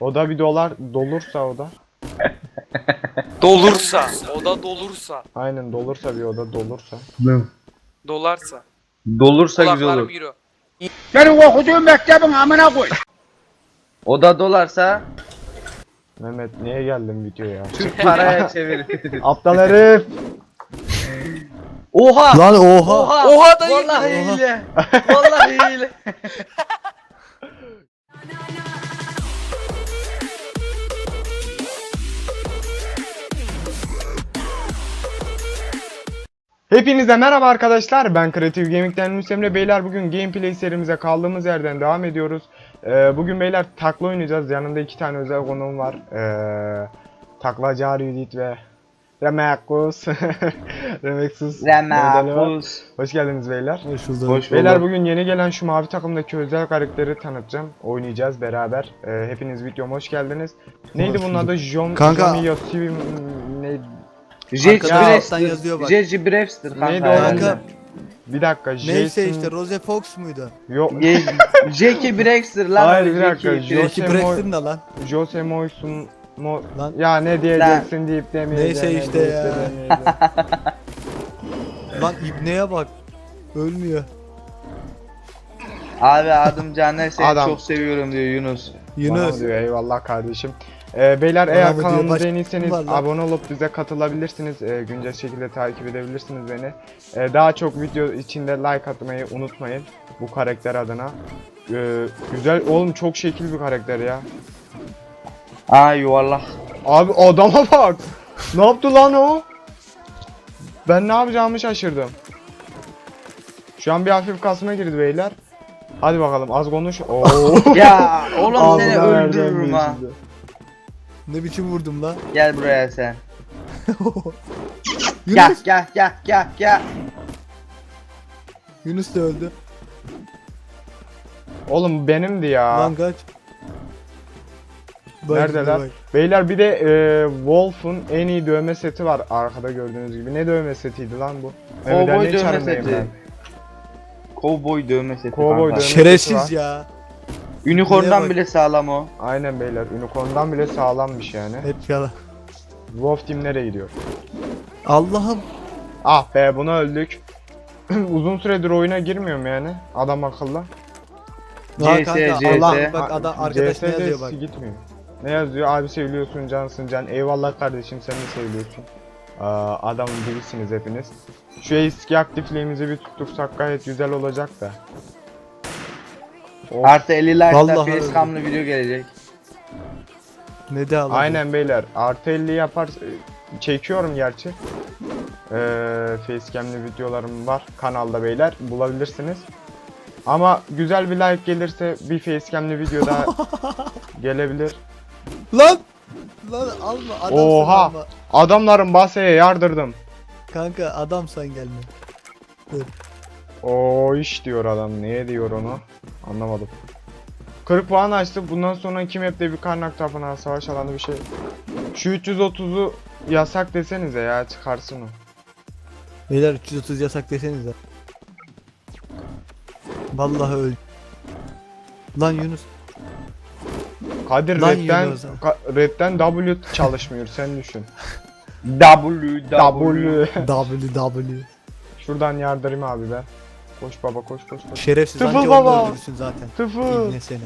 O da bir dolar dolursa o da. Dolursa. O da dolursa. Aynen dolursa bir oda dolursa. Dolarsa. Dolursa güzel Kulaklarım olur. euro. Senin okuduğun mektebin amına koy. O da dolarsa Mehmet niye geldin videoya? Türk paraya çevir. Aptal herif. Oha! Lan oha. Oha! Oha dayı. Vallahi hile. Vallahi hile. Hepinize merhaba arkadaşlar. Ben Kreatif Gaming'den Yunus Emre Beyler. Bugün gameplay serimize kaldığımız yerden devam ediyoruz. Ee, bugün beyler takla oynayacağız. Yanımda iki tane özel konuğum var. Ee, taklacı Arudit ve modeli var. Remabuz. Hoş geldiniz beyler. Hoş bulduk. Hoş Beyler bugün yeni gelen şu mavi takımdaki özel karakteri tanıtacağım. Oynayacağız beraber. Ee, hepiniz videoma hoş geldiniz. Neydi Hoş bunun adı? John Kanka- Jomi Yosivi neydi? Jet Arkada Ya- alttan yazıyor bak. Jet Brewster kanka. Neydi o? Kanka Bir dakika. neyse Jason- işte Rose Fox muydu? Yok. Ye- Jackie Brewster lan. Hayır, bir dakika, Jackie. Jose Jackie Moy- Braxton da lan. Jose Moyes'un Mo Lan. ya ne diyeceksin deyip demeyeceğim. Neyse işte ya. Lan İbne'ye bak. Ölmüyor. Abi adım Caner seni Adam. çok seviyorum diyor Yunus. Yunus. Yunus. diyor eyvallah kardeşim. Ee, beyler eğer mı diyor, kanalımıza yeniyseniz abone olup bize katılabilirsiniz. Ee, güncel şekilde takip edebilirsiniz beni. Ee, daha çok video içinde like atmayı unutmayın. Bu karakter adına. Ee, güzel oğlum çok şekil bir karakter ya. Aa yuvarlak. Abi adama bak. ne yaptı lan o? Ben ne yapacağımı şaşırdım. Şu an bir hafif kasma girdi beyler. Hadi bakalım az konuş. Oo. Ya oğlum seni Ağzına vereceğim öldürürüm ha. şimdi. Ne biçim vurdum lan? Gel buraya sen. Gel Yunus. gel gel gel gel. Yunus da öldü. Oğlum benimdi ya. Lan kaç. Bak Neredeler? bak. Beyler bir de e, Wolf'un en iyi dövme seti var arkada gördüğünüz gibi. Ne dövme setiydi lan bu? Cowboy dövme seti. Cowboy dövme seti Cowboy dövme- Şerefsiz ya. Unicorn'dan bile sağlam o. Aynen beyler. Unicorn'dan bile sağlammış yani. Hep yalan. Wolf Team nereye gidiyor? Allah'ım. Ah be buna öldük. Uzun süredir oyuna girmiyorum yani. Adam akıllı. Ha CS, kanka CS. Allah bak adam arkadaş ne yazıyor bak. gitmiyor. Ne yazıyor? Abi seviyorsun cansın can. Eyvallah kardeşim sen de seviyorsun. Aa, adamın birisiniz hepiniz. Şu eski aktifliğimizi bir tuttursak gayet güzel olacak da. Of. Artı 50 like'da Vallahi facecam'lı video gelecek. Ne de Allah. Aynen beyler. Artı 50 yapar çekiyorum gerçi. Ee, facecam'li videolarım var kanalda beyler bulabilirsiniz. Ama güzel bir like gelirse bir facecam'li video daha gelebilir. Lan. Lan alma adamsan Oha. alma. Adamların baseye yardırdım. Kanka adamsan gelme. O iş diyor adam. Neye diyor onu? Anlamadım. 40 puan açtık. Bundan sonra kim hep de bir karnak tapınağı savaş alanı bir şey. Şu 330'u yasak desenize ya çıkarsın o. Beyler 330 yasak desenize. Vallahi öl. Lan Yunus. Kadir Lan Red'den, Yunus. Ka- Red'den W çalışmıyor sen düşün. W W. W W. Şuradan yardırayım abi ben. Koş baba koş koş koş. Şerefsiz Tıfıl anca baba. onu öldürsün zaten. Tıfı. İbne seni.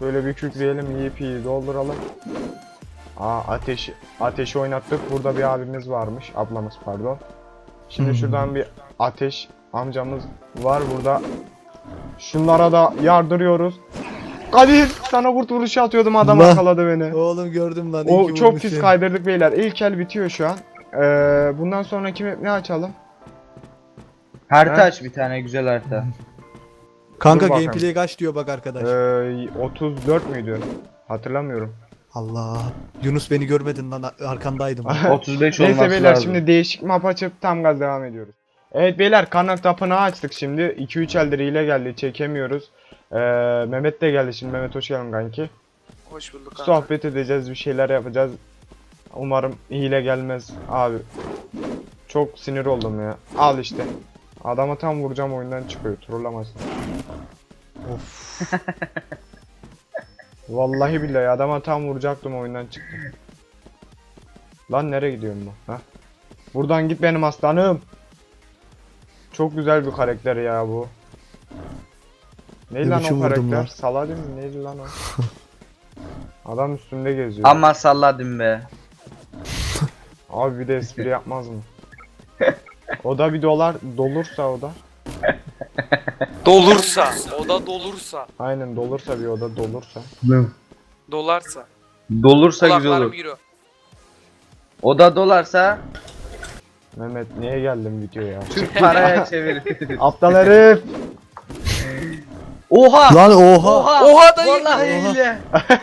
Böyle bir kükreyelim yiyip iyi dolduralım. Aa ateş ateşi oynattık. Burada bir abimiz varmış. Ablamız pardon. Şimdi Hmm. şuradan bir ateş amcamız var burada. Şunlara da yardırıyoruz. Kadir sana kurt vuruşu atıyordum adam Allah. akaladı beni. Oğlum gördüm lan. O çok pis kaydırdık beyler. İlk el bitiyor şu an. Ee, bundan sonraki map ne açalım? Harita Ha? aç bir tane güzel harita. Kanka Dur bakalım. gameplay kaç diyor bak arkadaş. Ee, 34 müydü? Hatırlamıyorum. Allah. Yunus beni görmedin lan arkandaydım. 35 olması Neyse beyler lazım. şimdi değişik map açıp tam gaz devam ediyoruz. Evet beyler kanak tapınağı açtık şimdi. 2-3 eldir hile geldi çekemiyoruz. Ee, Mehmet de geldi şimdi. Mehmet hoş geldin kanki. Hoş bulduk kanka. Sohbet edeceğiz bir şeyler yapacağız. Umarım hile gelmez abi. Çok sinir oldum ya. Al işte. Adama tam vuracağım oyundan çıkıyor. Trollemasın. of. Vallahi billahi adama tam vuracaktım oyundan çıktım. Lan nereye gidiyorum bu? Ha? Buradan git benim aslanım. Çok güzel bir karakter ya bu. Neydi Ne lan o karakter? lan? Saladin mi? Neydi lan o? Adam üstünde geziyor. Ama salladım be. Abi bir de espri yapmaz mı? O da bir dolar dolursa o da. Dolursa. Oda dolursa. Aynen dolursa bir oda dolursa. Dolarsa. Dolursa güzel olur. euro. O da dolarsa Mehmet niye geldin videoya? Türk paraya çevir. Aptal herif. Oha! Lan oha. Oha! Oha dayı. Vallahi Oha. hile.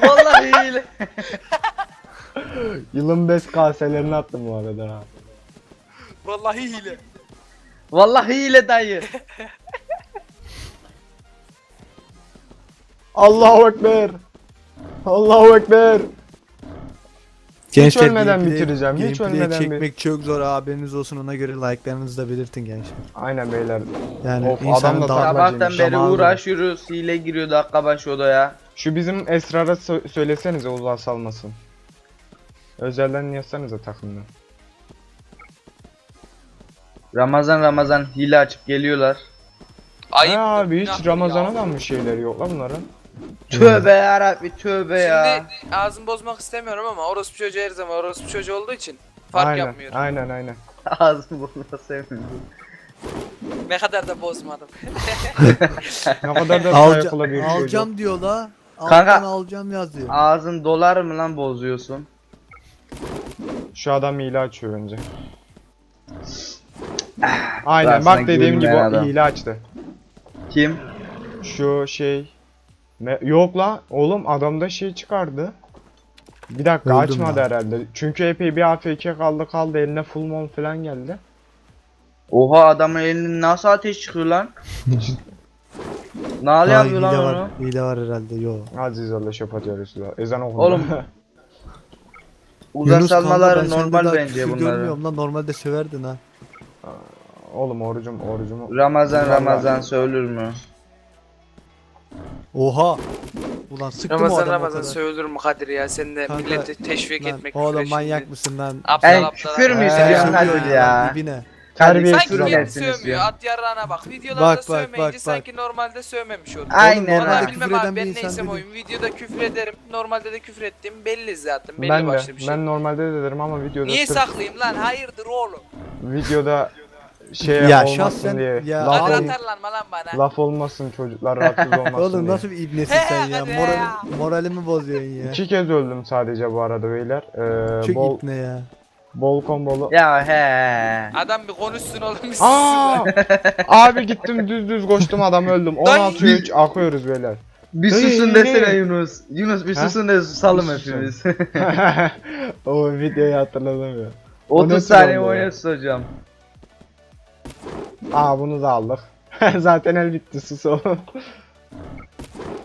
Vallahi hile. Yılın best kaselerini attım bu arada ha. Vallahi hile. Vallahi hile dayı. Allahu Ekber. Allahu Ekber. Gençler, ölmeden gameplay- bitireceğim, hiç ölmeden bir- çekmek çok zor haberiniz olsun ona göre like'larınızı da belirtin gençler. Aynen beyler. Yani Of, taklacıymış. Sabahtan beri uğraşıyoruz. Hile giriyor dakika başı odaya. Şu bizim Esrar'a sö- söylesenize uzağa salmasın. Özelden yazsanıza takımdan. Ramazan Ramazan hile açıp geliyorlar. Ayıp. Ha abi hiç Ramazan'a da mı şeyleri yok lan bunların? Tövbe yarabbi tövbe ya. Şimdi ağzımı bozmak istemiyorum ama orospu çocuğu her zaman orospu çocuğu olduğu için fark aynen, yapmıyor. Aynen aynen. Ağzımı burnuna sevmiyorum. Ne kadar da bozmadım. Ne kadar da Alca- alacağım diyor la. Kanka- Alttan alacağım yazıyor. Ağzın dolar mı lan bozuyorsun? Şu adam hile açıyor bence. Aynen bak dediğim gibi o adam. hile açtı. Kim? Şu şey ne yok la oğlum adamda şey çıkardı. Bir dakika Öldüm açmadı lan. herhalde. Çünkü epey bir AFK kaldı kaldı eline full mon falan geldi. Oha adamın elinin nasıl ateş çıkıyor lan? ne Daha yapıyor hile lan var, onu? hile var herhalde yo. Aziz Allah şepat ya Resulallah. Ezan okundu. Oğlum, Uzak Yunus kanka, ben salmaları sende normal daha bence küfür bunları. Görmüyorum lan normalde söverdin ha. Oğlum orucum orucumu. Ramazan. Ramazan söylür mü? Oha. Ulan sıktım o Ramazan adamı o Ramazan söylenir mi Kadir ya sen de Kanka, milleti teşvik etmek oğlum manyak mısın lan? Aptal Ey, aptal. küfür mü Ee, Kadir sövüyor ya? Dibine. Terbiyesiz Sanki Küfür kendi edersiniz sövmüyor. ya. At yarrağına bak. Videolarda Bak, bak, sövmeyince bak, bak. sanki normalde sövmemiş olur. Aynen küfür bilmem eden abi bir ben insan neysem değilim. oyun. Videoda küfür ederim. Normalde de küfür ettiğim belli zaten. Belli Ben de. başlı bir şey. Ben normalde de derim ama videoda Niye sırf saklayayım lan? Hayırdır oğlum? videoda şey Ya olmasın şahsen- diye. ya laf, ol- atarlanma lan bana. laf olmasın çocuklar rahatsız olmasın Oğlum diye. nasıl bir ibnesin He, sen ya? hadi Moral, ya. moralimi bozuyorsun ya. İki kez öldüm sadece bu arada beyler. Ee, Çok bol ibne ya. Bol kombolu. Ya he. Adam bir konuşsun oğlum bir Aa! Abi gittim düz düz koştum adam öldüm. 16 3 akıyoruz beyler. Bir Hey, susun hey, desene hey. Yunus. Yunus bir Ha? susun de susalım Bir susun. hepimiz. o videoyu hatırladım ya. 30 ne saniye troll ya? oynasın hocam. Aa bunu da aldık. Zaten el bitti sus oğlum.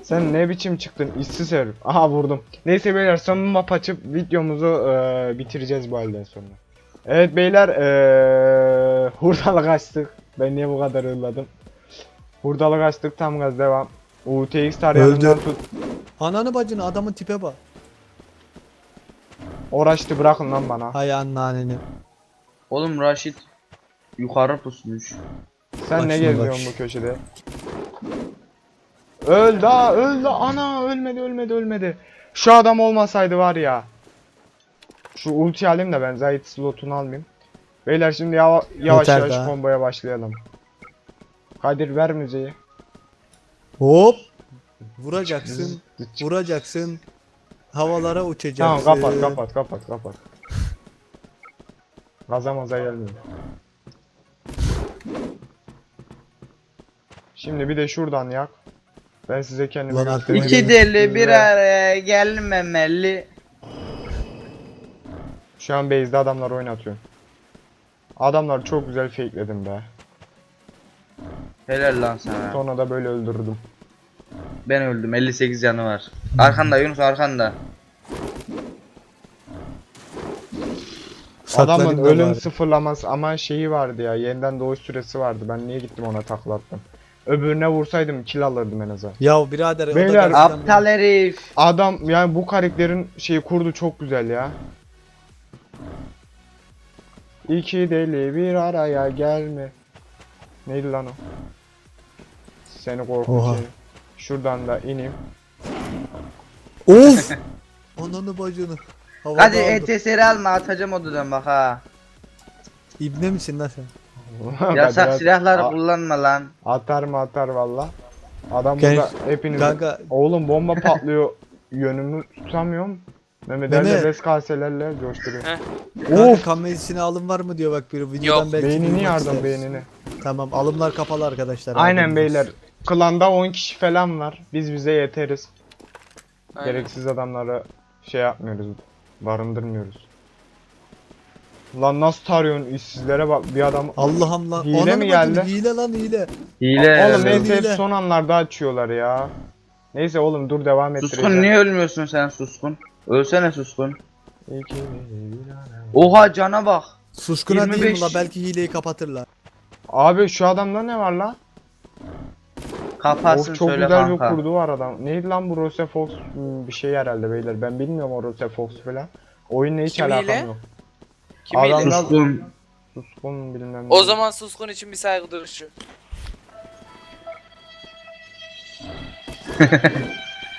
Sen ne biçim çıktın işsiz herif. Aha vurdum. Neyse beyler son map açıp videomuzu eee, bitireceğiz bu halden sonra. Evet beyler eee hurdalık açtık. Ben niye bu kadar hırladım? Hurdalık açtık tam gaz devam. UTX tarayanından tut. Ananı bacını adamın tipe bak. Uğraştı bırakın lan bana. Hay annaneni. Oğlum Raşit yukarı pusmuş. Sen Bak ne şuna bak. geziyorsun bu köşede? Öldü ha öldü ana ölmedi ölmedi ölmedi. Şu adam olmasaydı var ya. Şu ulti alayım da ben Zayt slotunu almayayım. Beyler şimdi yava- yavaş Yeter yavaş daha. komboya başlayalım. Kadir ver müziği. Hop. Vuracaksın. Vuracaksın. Havalara Tamam uçacaksın. kapat kapat kapat kapat. Gaza maza gelmiyor. Şimdi bir de şuradan yak. Ben size kendimi Ulan göstereyim. İki deli bir araya gelmemeli. Şu an base'de adamlar oynatıyor. Adamlar çok güzel fakeledim be. Helal lan sana. Sonra da böyle öldürdüm. Ben öldüm 58 canı var. Arkanda Yunus arkanda. Adamın ölüm sıfırlaması ama şeyi vardı ya. Yeniden doğuş süresi vardı. Ben niye gittim ona taklattım. Öbürüne vursaydım kill alırdım en azından. Ya birader o da Beyler, Aptal herif. Adam yani bu karakterin şeyi kurdu çok güzel ya. İki deli bir araya gelme. Neydi lan o? Seni Oha. korkutayım. Şuradan da ineyim. Of! Ananı bacını. Havada Hadi aldı. ETS'leri alma atacağım odadan bak ha. İbne misin lan sen? Yasak Biraz- silahları A- kullanma lan. Atar mı atar valla. Adam Genç- burada hepiniz. Kanka Oğlum bomba patlıyor. Yönümü tutamıyorum. Mehmet Mehmet. Ali res kaselerle coşturuyor. Kanka of! kan medisini alım var mı diyor bak biri videodan Yok. belki Beynini duymak yardım isteriz. beynini. Tamam alımlar kapalı arkadaşlar. Aynen haberiniz beyler. olsun. Klanda 10 kişi falan var. Biz bize yeteriz. Aynen. Gereksiz adamları şey yapmıyoruz. Barındırmıyoruz. Lan nasıl tarıyorsun işsizlere bak bir adam. Allah'ım lan. Hile Ananı mi geldi? Hile lan hile. Hile. Oğlum neyse hep son anlarda açıyorlar ya. Neyse oğlum dur devam ettireceğim. Suskun niye ölmüyorsun sen suskun? Ölsene suskun. Oha cana bak. Suskuna değil mi 25 la belki hileyi kapatırlar. Abi şu adamda ne var lan? Kapatsın Of çok söyle güzel kanka. bir kurdu var adam. Neydi lan bu Rose Fox Hmm, bir şey herhalde beyler. Ben bilmiyorum o Rose Fox falan. Oyunla hiç Kimiyle? alakam yok. Kimiyle? Adamlar- Suskun. Suskun bilmem ne. O zaman Suskun için bir saygı duruşu.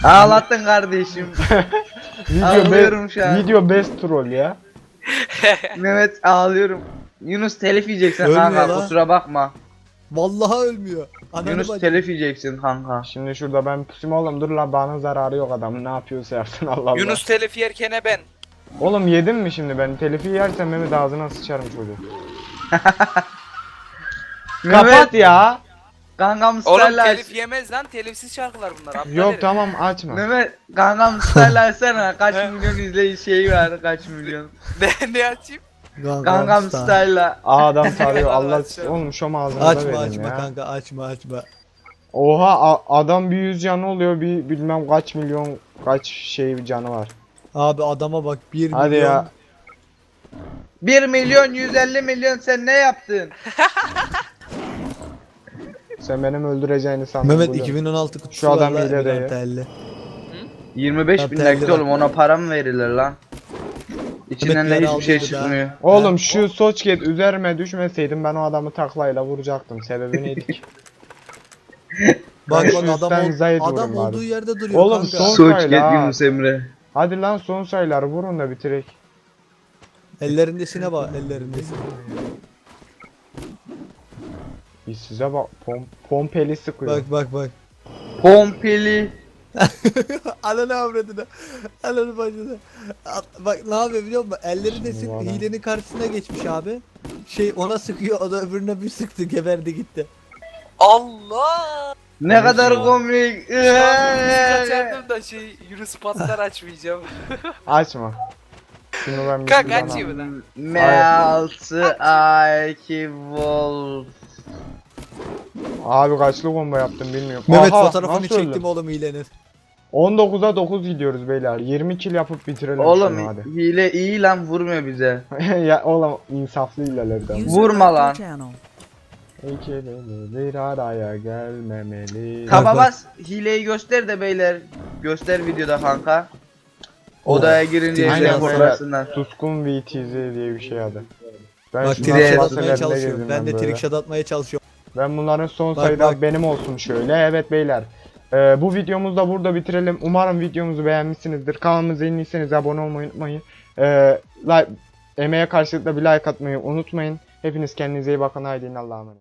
Ağlattın kardeşim. video, ağlıyorum be- şu an. video best troll ya. Mehmet ağlıyorum. Yunus telif yiyeceksin Ölmüyor kanka lan. kusura bakma. Vallahi ölmüyor. Ananı Yunus bacını. telif yiyeceksin kanka. Şimdi şurada ben pusim oğlum dur lan bana zararı yok adamın ne yapıyorsa yapsın Allah Allah. Yunus telif yerkene ben. Oğlum yedim mi şimdi ben telifi yersem Mehmet ağzına sıçarım çocuğu. Kapat ya. Gangnam Oğlum Style aç. telif yemez lan telifsiz şarkılar bunlar. aptal Yok herif. tamam açma. Mehmet Gangnam Style açsana kaç milyon izleyici şey var kaç milyon. Ne, ne açayım? Gangnam Style'la. Aa adam sarıyor Allah oğlum şom ağzına Açma verin açma ya. kanka açma açma. Oha a- adam bir yüz canı oluyor bir bilmem kaç milyon kaç şey bir canı var. Abi adama bak 1 Hadi milyon. ya. 1 milyon 150 milyon sen ne yaptın? Sen benim öldüreceğini sandın. Mehmet buyur. 2016 kutusu Şu adam var hile. Telli. 25 bin nakit oğlum ona para mı verilir lan? İçinden de hiçbir şey çıkmıyor. Oğlum şu soçket üzerime düşmeseydim ben o adamı taklayla vuracaktım. Sebebi neydi ki? Bak bak şu adam, ol- zayıf adam olduğu yerde duruyor Oğlum, kanka. son- Soç sayla get ha. Yunus Emre. Hadi lan son sayıları vurun da bitirek. Ellerindesine bak ellerindesine. Biz size bak pom pompeli sıkıyor. Bak bak bak. Pompeli. Ananı avradını. Ananı bacını. At- Bak ne yapıyor biliyor musun? Ellerindesin Valla. hilenin karşısına geçmiş abi. Şey ona sıkıyor o da öbürüne bir sıktı geberdi gitti. Allah! Ne kadar komik. Kaçardım da şey Yunus patlar açmayacağım. Açma. Şunu ben Kanka açayım mı lan? Meltı Aki Wolf. Abi kaçlı bomba yaptım bilmiyorum. Mehmet Aha, fotoğrafını nasıl öldüm? çektim oğlum hilenin. 19'a 9 gidiyoruz beyler. 20 kill yapıp bitirelim şunu Oğlum hadi. hile iyi lan vurmuyor bize. ya oğlum insaflı ilerlerden. Vurma lan. Bir araya gelmemeli. Tamam. Taba bas hileyi göster de beyler. Göster videoda kanka. Odaya girince Aynen hile böyle. fotoğrafsınlar. Suskun VTZ diye bir şey adı. Ben Bak trick shot atmaya çalışıyorum. Ben de trick shot atmaya çalışıyorum. Ben bunların son Bak, sayıda bak. benim olsun şöyle. Evet beyler. Ee, bu videomuzu da burada bitirelim. Umarım videomuzu beğenmişsinizdir. Kanalımıza yeniyseniz abone olmayı unutmayın. Ee, like, emeğe karşılıklı bir like atmayı unutmayın. Hepiniz kendinize iyi bakın. Haydi Allah'a emanet.